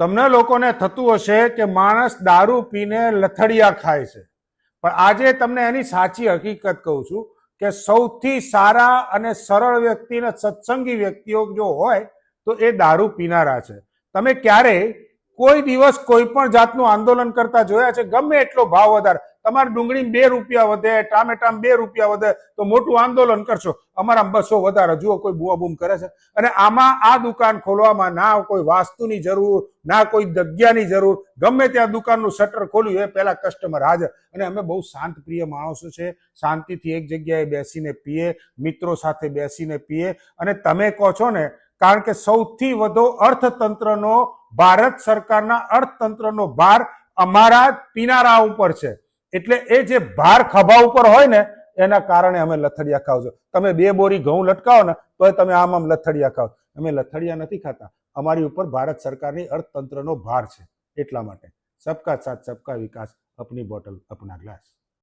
તમને લોકોને થતું હશે કે માણસ દારૂ પીને લથડિયા ખાય છે. પણ આજે તમને એની સાચી હકીકત કહું છું કે સૌથી સારા અને સરળ વ્યક્તિ સત્સંગી વ્યક્તિઓ જો હોય તો એ દારૂ પીનારા છે. તમે ક્યારેય કોઈ દિવસ કોઈ પણ જાતનું આંદોલન કરતા જોયા છે, ગમે એટલો ભાવ વધારે. તમારે ડુંગળી બે રૂપિયા વધે ટામેટામાં બે રૂપિયા વધે, તો મોટું આંદોલન કરશો. અમારા બસો વધારે જુઓ કોઈ બુઆબૂમ કરે છે. અને આમાં આ દુકાન ખોલવામાં ના કોઈ વાસ્તુની જરૂર, ના કોઈ જગ્યાની જરૂર. ગમે ત્યાં દુકાનનું શટર ખોલ્યું એ પહેલા કસ્ટમર હાજર. અને અમે બહુ શાંત પ્રિય માણસો છે. શાંતિથી એક જગ્યાએ બેસીને પીએ, મિત્રો સાથે બેસીને પીએ. અને તમે કહો છો ને કારણ કે સૌથી વધુ અર્થતંત્રનો, ભારત સરકારના અર્થતંત્રનો ભાર અમારા પીનારા ઉપર છે. એટલે એ જે ભાર ખભા ઉપર હોય ને, એના કારણે અમે લથડિયા ખાવ છો. તમે બે બોરી ઘઉં લટકાવો ને તો તમે આમ આમ લથડિયા ખાવ અમે લથડિયા નથી ખાતા. અમારી ઉપર ભારત સરકારની અર્થતંત્રનો ભાર છે એટલા માટે. સબકા સાથ, સબકા વિકાસ. અપની બોટલ, અપના ગ્લાસ.